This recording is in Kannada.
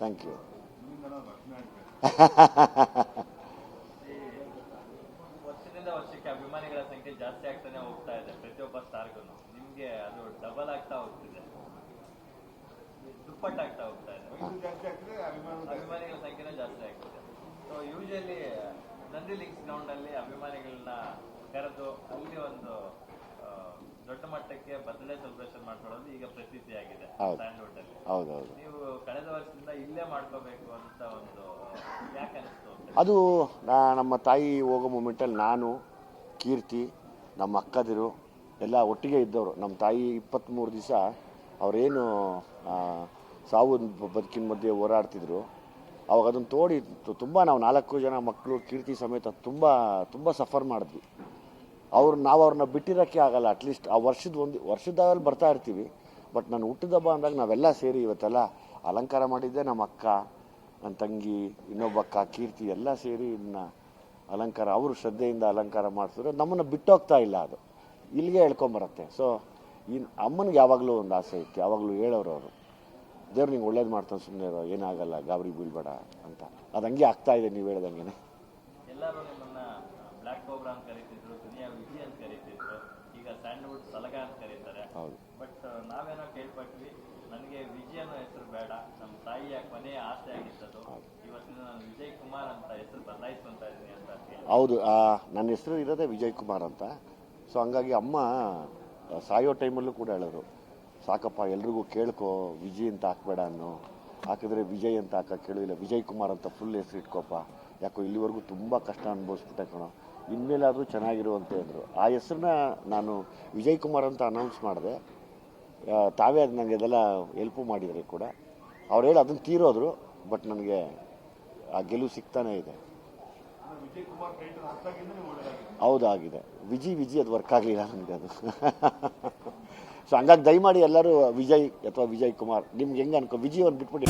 ಥ್ಯಾಂಕ್ ಯು ವರ್ಷದಿಂದ ವರ್ಷಕ್ಕೆ ಅಭಿಮಾನಿಗಳ ಸಂಖ್ಯೆ ಜಾಸ್ತಿ ಆಗ್ತಾನೆ ಹೋಗ್ತಾ ಇದೆ. ಪ್ರತಿಯೊಬ್ಬ ಸ್ಟಾರ್ಗೂ. ನಿಮ್ಗೆ ಅದು ಡಬಲ್ ಆಗ್ತಾ ಹೋಗ್ತಿದೆ. ದುಪ್ಪಟ್ಟಾಗ್ತಾ ಹೋಗ್ತಾ ಇದೆ. ಅಭಿಮಾನಿಗಳ ಸಂಖ್ಯೆನೇ ಜಾಸ್ತಿ ಆಗ್ತಿದೆ. So usually Nandi Links Ground ಅಲ್ಲಿ ಅಭಿಮಾನಿಗಳನ್ನ ಕರೆದು ಅಲ್ಲಿ ಒಂದು ದೊಡ್ಡ ಮಟ್ಟಕ್ಕೆ ಬರ್ತ್ಡೇ ಸೆಲೆಬ್ರೇಷನ್ ಮಾಡ್ಕೊಳ್ಳೋದು ಈಗ ಪ್ರಸಿದ್ಧಿ ಆಗಿದೆ ಹೌದು. ಸ್ಯಾಂಡ್ವುಡ್ ಅಲ್ಲಿ ಹೌದೌದು ನೀವು ಕಳೆದ ವರ್ಷದಿಂದ ಇಲ್ಲೇ ಮಾಡ್ಕೋಬೇಕು ಅಂತ ಒಂದು ಯಾಕೆ ಅನಿಸ್ತು? ಅದು ನಮ್ಮ ತಾಯಿ ಹೋಗೋ ಮೂಮೆಂಟಲ್ಲಿ ನಾನು ಕೀರ್ತಿ ನಮ್ಮ ಅಕ್ಕದಿರು ಎಲ್ಲ ಒಟ್ಟಿಗೆ ಇದ್ದವರು. ನಮ್ಮ ತಾಯಿ ಇಪ್ಪತ್ತ್ಮೂರು ದಿವಸ ಅವರೇನು ಸಾವು ಬದುಕಿನ ಮಧ್ಯೆ ಹೋರಾಡ್ತಿದ್ರು. ಅವಾಗ ಅದನ್ನು ತೋಡಿ ತುಂಬ ನಾವು ನಾಲ್ಕು ಜನ ಮಕ್ಕಳು ಕೀರ್ತಿ ಸಮೇತ ತುಂಬ ತುಂಬ ಸಫರ್ ಮಾಡಿದ್ವಿ. ಅವ್ರು ನಾವು ಅವ್ರನ್ನ ಬಿಟ್ಟಿರೋಕ್ಕೆ ಆಗಲ್ಲ. ಅಟ್ಲೀಸ್ಟ್ ಆ ವರ್ಷದ ಒಂದು ವರ್ಷದಲ್ಲಿ ಬರ್ತಾ ಇರ್ತೀವಿ. ಬಟ್ ನಾನು ಹುಟ್ಟಿದ ಹಬ್ಬ ಅಂದಾಗ ನಾವೆಲ್ಲ ಸೇರಿ ಇವತ್ತೆಲ್ಲ ಅಲಂಕಾರ ಮಾಡಿದ್ದೆ ನಮ್ಮ ಅಕ್ಕ ನನ್ನ ತಂಗಿ, ಇನ್ನೊಬ್ಬ ಅಕ್ಕ ಕೀರ್ತಿ ಎಲ್ಲ ಸೇರಿ ಇದನ್ನ ಅಲಂಕಾರ, ಅವರು ಶ್ರದ್ಧೆಯಿಂದ ಅಲಂಕಾರ ಮಾಡ್ತಿದ್ರೆ ನಮ್ಮನ್ನು ಬಿಟ್ಟೋಗ್ತಾ ಇಲ್ಲ ಅದು. ಇಲ್ಲಿಗೆ ಹೇಳ್ಕೊಂಬರುತ್ತೆ ಸೊ ಇನ್ನು ಅಮ್ಮನಿಗೆ ಯಾವಾಗಲೂ ಒಂದು ಆಸೆ ಇತ್ತು. ಯಾವಾಗಲೂ ಹೇಳೋರು ಅವರು. ದೇವ್ರು ನಿಂಗೆ ಒಳ್ಳೇದು ಮಾಡ್ತಾನೆ ಸುಮ್ಮನೆ ಇರೋ. ಏನಾಗಲ್ಲ ಗಾಬರಿ ಬೀಳ್ಬೇಡ ಅಂತ. ಅದು ಹಂಗೆ ಆಗ್ತಾ ಇದೆ ನೀವು ಹೇಳ್ದಂಗೆ ಕೋಬ್ರಾ ಅಂತ ಕರೀತಿದ್ರು ದುನಿಯಾ ವಿಜಿ ಅಂತ ಕರೀತಿದ್ರು ಈಗ ಸ್ಯಾಂಡ್ವುಡ್ ಸಲಗ ಅಂತ ಕರೀತಾರೆ. ಹೌದು. ಬಟ್ ನಾವೇನೋ ಕೇಳ್ಪಟ್ವಿ ನನಗೆ ವಿಜಿ ಅನ್ನೋ ಹೆಸರು ಬೇಡ ನಮ್ಮ ತಾಯಿಯ ಕೊನೆಯ ಆಸೆ ಆಗಿದ್ದದು. ಇವತ್ತಿನ ನಾನು ವಿಜಯ್ ಕುಮಾರ್ ಅಂತ ಹೆಸರು ಬದಲಾಯಿಸ್ಕೊಂತ ಇದ್ದೀನಿ ಅಂತ ಹೌದು ಆ, ನನ್ನ ಹೆಸರು ಇರೋದೇ ವಿಜಯ್ ಕುಮಾರ್ ಅಂತ. ಸೊ ಹಂಗಾಗಿ ಅಮ್ಮ ಸಾಯೋ ಟೈಮಲ್ಲೂ ಕೂಡ ಹೇಳೋರು ಸಾಕಪ್ಪ ಎಲ್ರಿಗೂ ಕೇಳ್ಕೊ ವಿಜಯ್ ಅಂತ ಹಾಕ್ಬೇಡ ಅನ್ನೋ ಹಾಕಿದ್ರೆ ವಿಜಯ್ ಅಂತ ಹಾಕೋ ಕೇಳಿಲ್ಲ ವಿಜಯ್ ಕುಮಾರ್ ಅಂತ ಫುಲ್ ಹೆಸರು ಇಟ್ಕೊಪ್ಪ. ಯಾಕೋ ಇಲ್ಲಿವರೆಗೂ ತುಂಬ ಕಷ್ಟ ಅನುಭವಿಸ್ಬಿಟ್ಟೆ ಕಣೋ. ಇನ್ಮೇಲಾದರೂ ಚೆನ್ನಾಗಿರುವಂತೆ ಅಂದರು. ಆ ಹೆಸ್ರನ್ನ ನಾನು ವಿಜಯ್ ಕುಮಾರ್ ಅಂತ ಅನೌನ್ಸ್ ಮಾಡಿದೆ. ತಾವೇ ಅದು ನನಗೆ ಇದೆಲ್ಲ ಹೆಲ್ಪು ಮಾಡಿದರೆ ಕೂಡ. ಅವ್ರು ಹೇಳಿ ಅದನ್ನು ತೀರೋದ್ರು ಬಟ್ ನನಗೆ ಆ ಗೆಲುವು ಸಿಗ್ತಾನೇ ಇದೆ. ಹೌದಾಗಿದೆ ವಿಜಿ ವಿಜಿ, ಅದು ವರ್ಕ್ ಆಗಲಿಲ್ಲ ನನಗೆ ಅದು. ಸೊ ಹಂಗಾಗಿ ದಯಮಾಡಿ ಎಲ್ಲರೂ ವಿಜಯ್ ಅಥವಾ ವಿಜಯ್ ಕುಮಾರ್, ನಿಮ್ಗೆ ಹೆಂಗೆ ಅನ್ಕೋ ವಿಜಿ ಅವ್ರು ಬಿಟ್ಬಿಡಿ.